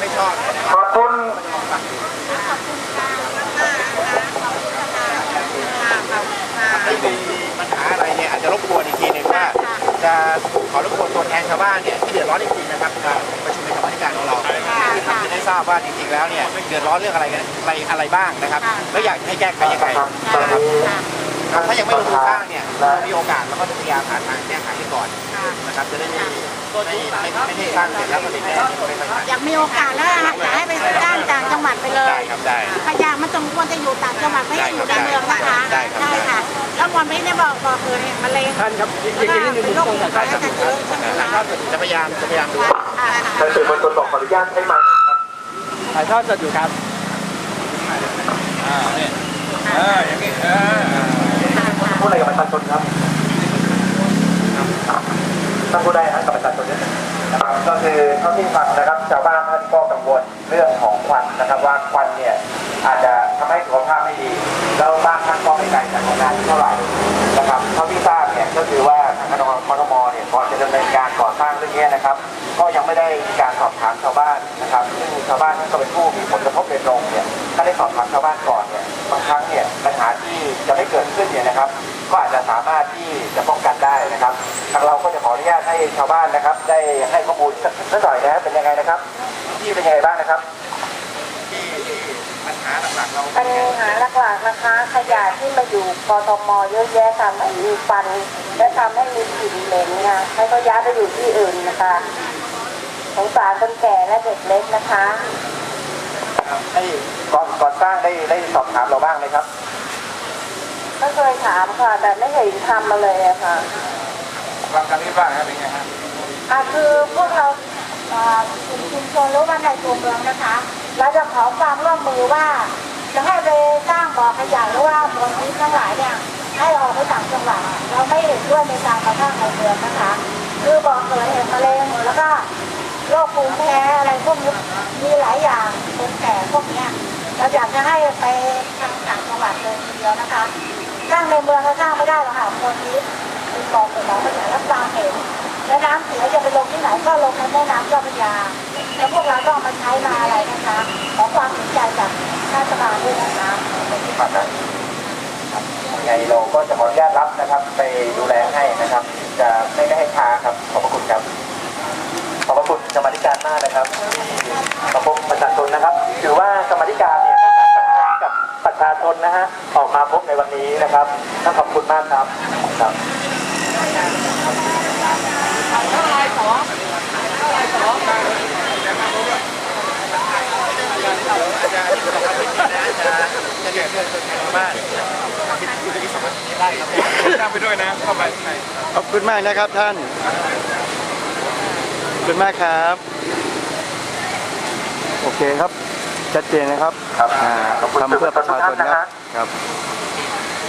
ไม่ชอบเนี่ยนะคขอบคุณไม่มีปัญหาอะไรเนี่ยอาจจะรบกวนอีกทีหนึงว่าจะขอรบกวนตัวแทนชาวบ้านเนี่ยที่เดือดร้อนจริงๆนะครับมาประชุมในกรรมาธิการของเราที่ทำให้ได้ทราบว่าจริงๆแล้วเนี่ยเดือดร้อนเรื่องอะไรกันอะไรอะไรบ้างนะครับแล้วอยากให้แก้ไขยังไงนนี้ครับถ้ายังไม่ลงมือสร้างเนี่ยเรามีโอกาสเราก็จะพยายามหาทางแก้ไขให้ก่อนนะครับจะได้ไม่ ไม่ไม่ไม่ได้สร้างเสร็จแล้วก็ติดแน่ไม่ค่อยทันอยากมีโอกาสแล้วนะอยากให้ไปสร้างต่างจังหวัดไปเลได้ยครับได้ขยะมันสมควรจะอยู่ต่างจังหวัดไม่ให้อยู่ในเมืองนะคะได้ครับได้ใช่ค่ะแล้ววันนี้เนี่ยบอกบอกเลยมะเร็งท่านครับจแล้วริงก็ๆนี่เป็นโรคต้องติดการเชื้อกันเยอะใช่ไหมนะคคะรับจะพยายามจะพยายามดูอ่าท่านสื่อมวลชนบอกขออนุญาตใช้ไมค์ครับถ่ายทอดสดอยู่ครับอ่าเนี่ยเอออย่างนี้เออพูดอะไรกับประชาชนครับท่านพูดได้นะกับประชาชนนิดนึงนะ คือเท่าที่ฟังนะครับชาวบ้านท่านก็กังวลเรื่องของควันนะครับว่าควันเนี่ยอาจจะทำให้สุขภาพไม่ดีแล้วบ้านท่านก็ไม่ไกลจากโรงงานเท่าไหร่นะครับเท่าที่ทราบเนี่ยก็คือว่าทางกรมเนี่ยก่อนจะดำเนินการก่อสร้างเรื่องนี้นะครับ ก็ยังไม่ได้มีการสอบถามชาวบ้านนะครับซึ่งชาวบ้านที่ก็เป็นผู้มีผลกระทบโดยตรงเนี่ย ถ้าได้สอบถามชาวบ้านก่อนเนี่ยบางครั้งเนี่ยปัญหาที่จะไม่เกิดขึ้นเนี่ยนะครับ ก็อาจจะสามารถที่จะป้องกันได้นะครับทางเราก็จะขออนุญาตให้ชาวบ้านนะครับ ได้ให้ข้อมูลสักสักหน่อยนะเป็นยังไงนะครับที่เป็นยังไงบ้างนะครับที่ปัญหาหลักๆเราปัญหาหลักๆนะคะ ขยะที่มาอยู่กทมเยอะแยะทำให้มีฟัน และทำให้มีกลิ่นเหม็นค่ะให้เขาย้ายไปอยู่ที่อื่นนะคะสงสารคนแก่และเด็กเล็กนะคะ ก่อนก่อนสร้างได้ได้สอบถามเราบ้างไหมครับก็เคยถามค่ะ แต่ไม่เห็นทำมาเลยอะค่ะฟังกันที่บ้างครับเป็นไงฮะอะคือพวกเราอ่ากลุ่มชุมชนหรือว่าในตัวเมืองนะคะ เราจะขอความร่วมมือว่าจะให้ไปสร้างบ่อขยะหรือว่ามลพิษทั้งหลายเนี่ยให้ออกไปต่างจังหวัดเราไม่เห็นด้วยในการมาสร้างในเมืองนะคะ คือบ่อเกิดเหตุมะเร็งแล้วก็โรคภูมิแพ้อะไรพวกนี้มีหลายอย่างคนแก่พวกเนี้ย เราอยากจะให้ไปทางต่างจังหวัดเลยทีเดียวนะคะสร้างในเมืองก็สร้างไม่ได้หรอกค่ะมลพิษเป็นบ่อเกิดของขยะรับตามเห็นแล้วน้ำเสียจะไปลงที่ไหนก็ลงในแม่น้ำเจ้าพระยาแล้วพวกเราต้องมาใช้มาอะไรนะคะขอความสนใจจากราชการด้วยนะคะครับนะยังไงเราก็จะขออนุญาตรับนะครับ ไปดูแลให้นะครับ จะไม่ได้ให้ชาครับขอบพระคุณครับขอบพระคุณกรรมาธิการมากนะครับขอบคุณประชาชนนะครับ ถือว่ากรรมาธิก นนะฮะออกมาพบในวันนี้นะครับต้องขอบคุณมากครับครับจะจะที่สองอาทิตย์นะจะจะเดือดเดือดเดือดทางบ้านอาทิตย์ที่สองอาทิตย์นี้ได้ครับนั่งไปด้วยนะเข้าไปข้างในขอบคุณมากนะครับท่านขอบคุณมากครับ โอเคครับ ชัดเจนนะครับครับอ่าขอบคุณทำเพื่อประชาชนทุกท่านนะครัฮะบครับ